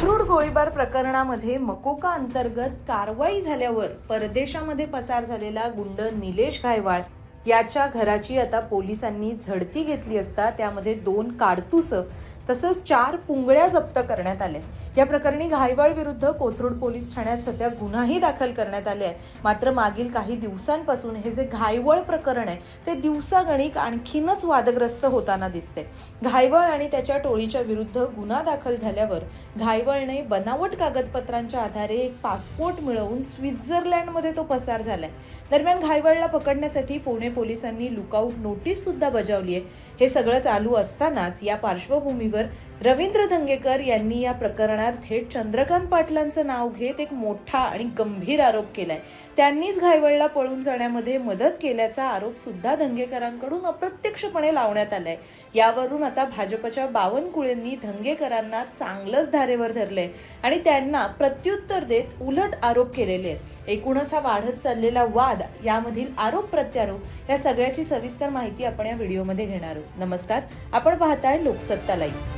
Accrued गोळीबार प्रकरणामध्ये मकोका अंतर्गत कारवाई झाल्यावर परदेशामध्ये पसार झालेला गुंड निलेश गायवाळ याच्या घराची आता पोलिसांनी झडती घेतली असता त्यामध्ये दोन काडतुसं तसंच चार पुंगळ्या जप्त करण्यात आल्या. या प्रकरणी घायवाळ विरुद्ध कोथरूड पोलीस ठाण्यात सध्या गुन्हाही दाखल करण्यात आले आहे. मात्र मागील काही दिवसांपासून हे जे घायवळ प्रकरण आहे ते दिवसागणिक आणखीनच वादग्रस्त होताना दिसते घायवळ आणि त्याच्या टोळीच्या विरुद्ध गुन्हा दाखल झाल्यावर घायवळने बनावट कागदपत्रांच्या आधारे एक पासपोर्ट मिळवून स्वित्झर्लंडमध्ये तो पसार झालाय. दरम्यान घायवळला पकडण्यासाठी पुणे पोलिसांनी लुकआउट नोटीस सुद्धा बजावली आहे. हे सगळं चालू असतानाच या पार्श्वभूमीवर रवींद्र धंगेकर यांनी या प्रकरणात थेट चंद्रकांत पाटलांचं नाव घेत एक मोठा आणि गंभीर आरोप केलाय. त्यांनीच घायवळला पळून जाण्यामध्ये मदत केल्याचा आरोप सुद्धा धंगेकरांकडून अप्रत्यक्षपणे लावण्यात आलाय. यावरून आता भाजपच्या बावनकुळेंनी धंगेकरांना चांगलंच धारेवर धरलंय आणि त्यांना प्रत्युत्तर देत उलट आरोप केलेले आहेत. एकूणच हा वाढत चाललेला वाद यामधील आरोप प्रत्यारोप या सगळ्याची सविस्तर माहिती आपण या व्हिडिओमध्ये घेणार आहोत. नमस्कार आपण पाहताय लोकसत्ता लाईव्ह.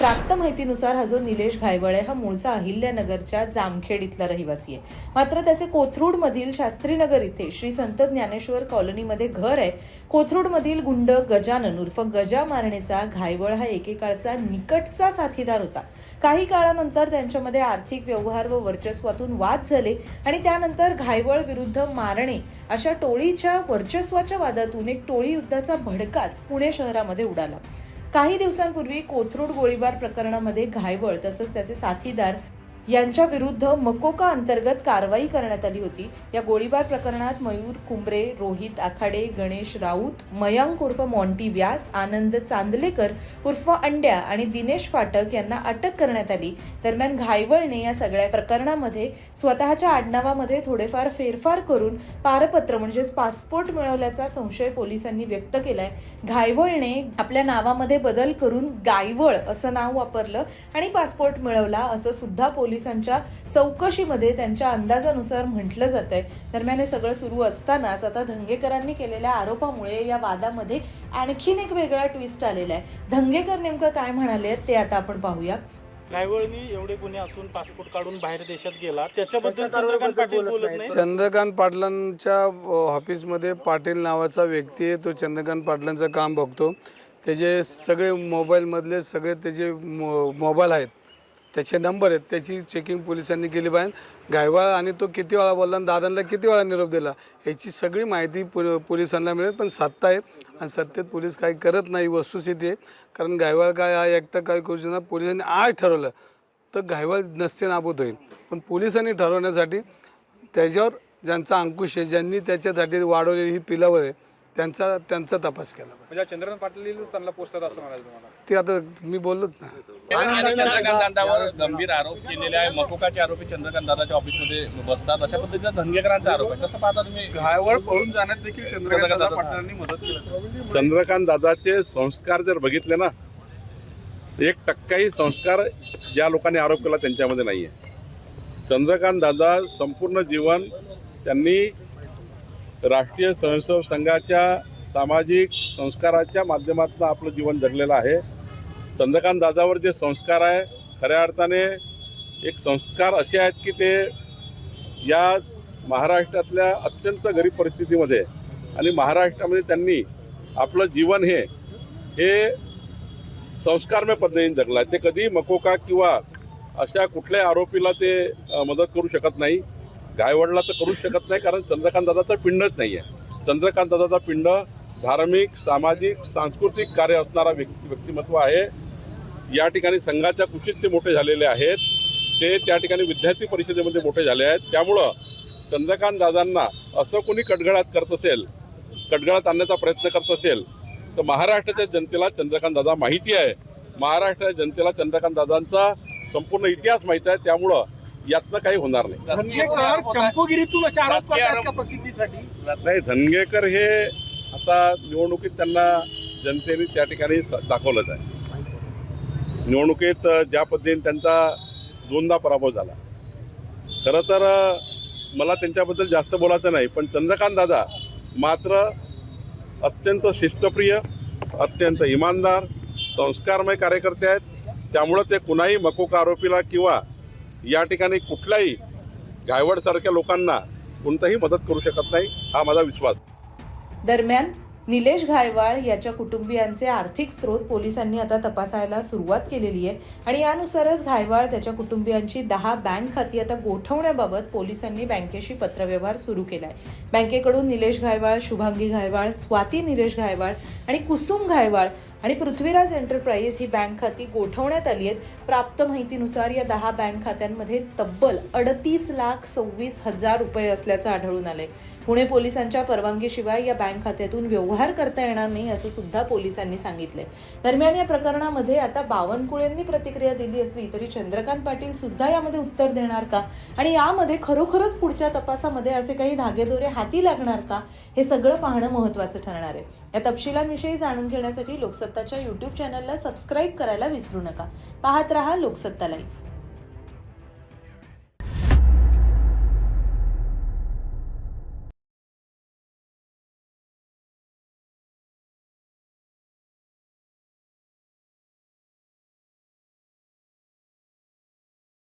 प्राप्त माहितीनुसार हा जो निलेश घायवळ आहे हा मूळचा अहिल्यानगरच्या जामखेड इथला रहिवासी आहे. मात्र त्याचे कोथरूडमधील शास्त्रीनगर इथे श्री संत ज्ञानेश्वर कॉलनीमध्ये घर आहे. कोथरूडमधील गुंड गजानन उर्फ गजा मारणेचा घायवळ हा एकेकाळचा निकटचा साथीदार होता. काही काळानंतर त्यांच्यामध्ये आर्थिक व्यवहार व वर्चस्वातून वाद झाले आणि त्यानंतर घायवळ विरुद्ध मारणे अशा टोळीच्या वर्चस्वाच्या वादातून एक टोळी युद्धाचा भडकाच पुणे शहरामध्ये उडाला. काही दिवसांपूर्वी कोथरूड गोळीबार प्रकरणामध्ये घायवळ तसंच त्याचे साथीदार यांच्या विरुद्ध मकोका अंतर्गत कारवाई करण्यात आली होती. या गोळीबार प्रकरणात मयूर कुंबरे रोहित आखाडे गणेश राऊत मयांक उर्फ मॉन्टी व्यास आनंद चांदलेकर उर्फ अंड्या आणि दिनेश फाटक यांना अटक करण्यात आली. दरम्यान घायवळने या सगळ्या प्रकरणामध्ये स्वतःच्या आडनावामध्ये थोडेफार फेरफार करून पारपत्र म्हणजेच पासपोर्ट मिळवल्याचा संशय पोलिसांनी व्यक्त केलाय. घायवळने आपल्या नावामध्ये बदल करून गायवळ असं नाव वापरलं आणि पासपोर्ट मिळवला असं सुद्धा पोलिसांच्या चौकशीमध्ये त्यांच्या अंदाजानुसार म्हटलं जात आहे दरम्यान हे सगळं सुरू असतानाच आता धंगेकरांनी केलेल्या आरोपामुळे या वादामध्ये आणखीन एक वेगळा ट्विस्ट आलेला आहे. धंगेकर नेमकं काय म्हणाले ते आता आपण पाहूया. गायवळनी एवढे गुन्हे असून पासपोर्ट काढून बाहेर देशात गेला त्याच्याबद्दल चंद्रकांत पाटील बोलत नाही. चंद्रकांत पाटलांच्या ऑफिसमध्ये पाटील नावाचा व्यक्ती आहे तो चंद्रकांत पाटलांचं काम बघतो. त्याचे सगळे मोबाईलमधले सगळे त्याचे मो मोबाईल आहेत त्याचे नंबर आहेत त्याची चेकिंग पोलिसांनी केली पाहिजे गायवाळ आणि तो किती वेळा बोलला आणि दादांना किती वेळा निरोप दिला याची सगळी माहिती पो पोलिसांना मिळेल पण सत्ता आहे. आणि सत्तेत पोलीस काही करत नाही वस्तुस्थिती आहे. कारण गायवाळ काय हा एकटा काय करू शकणार? पोलिसांनी आज ठरवलं तर गायवाळ नसते नाबूत होईल. पण पोलिसांनी ठरवण्यासाठी त्याच्यावर ज्यांचा अंकुश आहे ज्यांनी त्याच्यासाठी वाढवलेली ही पिलावळ आहे त्यांचा त्यांचा तपास केला पाहिजे. म्हणजे चंद्रकांत पाटीलच त्यांना पोचतात असं म्हणायचं तुम्हाला? ते आता मी बोललोच ना. आणि चंद्रकांत दादावर गंभीर आरोप केलेले आहे. मकोकाचे आरोपी चंद्रकांत दादाच्या ऑफिसमध्ये बसतात. अशा पद्धतीचा धनगेकरांचा आरोप आहे. कसं पाहता तुम्ही? घायवळ पळून जाण्यात देखील चंद्रकांत दादा पाटलांनी मदत केली. चंद्रकांत दादाचे संस्कार जर बघितले ना एक टक्काही संस्कार ज्या लोकांनी आरोप केला त्यांच्यामध्ये नाही आहे चंद्रकांत दादा संपूर्ण जीवन त्यांनी राष्ट्रीय स्वयंसेवक संघाच्या सामाजिक संस्काराच्या माध्यमातून आपलं जीवन जगलेलं आहे. चंद्रकांत दादावर जे संस्कार आहे खऱ्या अर्थाने एक संस्कार असे आहेत की ते या महाराष्ट्रातल्या अत्यंत गरीब परिस्थितीमध्ये आणि महाराष्ट्रामध्ये त्यांनी आपलं जीवन हे हे संस्कारमय पद्धतीने जगलं आहे. ते कधी मकोका किंवा अशा कुठल्याही आरोपीला ते मदत करू शकत नाही. गायवडला तर करूच शकत नाही कारण चंद्रकांत दादाचं पिंडच नाही आहे. चंद्रकांत दादाचा पिंड धार्मिक सामाजिक सांस्कृतिक कार्य असणारा व्यक्ती व्यक्तिमत्व आहे. या ठिकाणी संघाच्या कुशीत ते मोठे झालेले आहेत. ते त्या ठिकाणी विद्यार्थी परिषदेमध्ये मोठे झाले आहेत. त्यामुळं चंद्रकांत दादांना असं कोणी कटगळात करत असेल कटगळात आणण्याचा प्रयत्न करत असेल तर महाराष्ट्राच्या जनतेला चंद्रकांत दादा माहिती आहे. महाराष्ट्राच्या जनतेला चंद्रकांत दादांचा संपूर्ण इतिहास माहीत आहे. त्यामुळं यातनं काही होणार नाही. धनगेकर चंपोगिरीतून असे आरोप करतात का प्रसिद्धीसाठी? नाही धनगेकर हे आता निवडणुकीत त्यांना जनतेने त्या ठिकाणी दाखवलंच आहे. निवडणुकीत ज्या पद्धतीने त्यांचा दोनदा पराभव झाला. खरं तर मला त्यांच्याबद्दल जास्त बोलायचं नाही पण चंद्रकांत दादा मात्र अत्यंत शिस्तप्रिय अत्यंत इमानदार संस्कारमय कार्यकर्ते आहेत. त्यामुळं ते कुणाही मकोका आरोपीला किंवा या ठिकाणी कुठल्याही गायवडसारख्या लोकांना कोणताही मदत करू शकत नाही हा माझा विश्वास. दरम्यान निलेश घायवाळ याच्या कुटुंबियांचे आर्थिक स्रोत पोलिसांनी आता तपासायला सुरुवात केलेली आहे आणि यानुसारच घायवाळ त्याच्या कुटुंबियांची दहा बँक खाती आता गोठवण्याबाबत पोलिसांनी बँकेशी पत्रव्यवहार सुरू केलाय. बँकेकडून निलेश घायवाळ शुभांगी घायवाळ स्वाती निलेश घायवाळ आणि कुसुम घायवाळ आणि पृथ्वीराज एंटरप्राइज ही बँक खाती गोठवण्यात आली आहेत. प्राप्त माहितीनुसार या दहा बँक खात्यांमध्ये तब्बल अडतीस लाख सव्वीस हजार रुपये असल्याचं आढळून आलंय. पुणे पोलिसांच्या परवानगीशिवाय या बँक खात्यातून व्यवहार करता येणार नाही असं सुद्धा पोलिसांनी सांगितलंय. दरम्यान या प्रकरणामध्ये आता बावनकुळेंनी प्रतिक्रिया दिली असली तरी चंद्रकांत पाटील सुद्धा यामध्ये उत्तर देणार का? आणि यामध्ये खरोखरच पुढच्या तपासामध्ये असे काही धागेदोरे हाती लागणार का? हे सगळं पाहणं महत्त्वाचं ठरणार आहे. या तपशिलांविषयी जाणून घेण्यासाठी लोकसत्ता लोकसत्ताच्या यूट्यूब चॅनलला सबस्क्राईब करायला विसरू नका. पाहत रहा लोकसत्ता लाईव्ह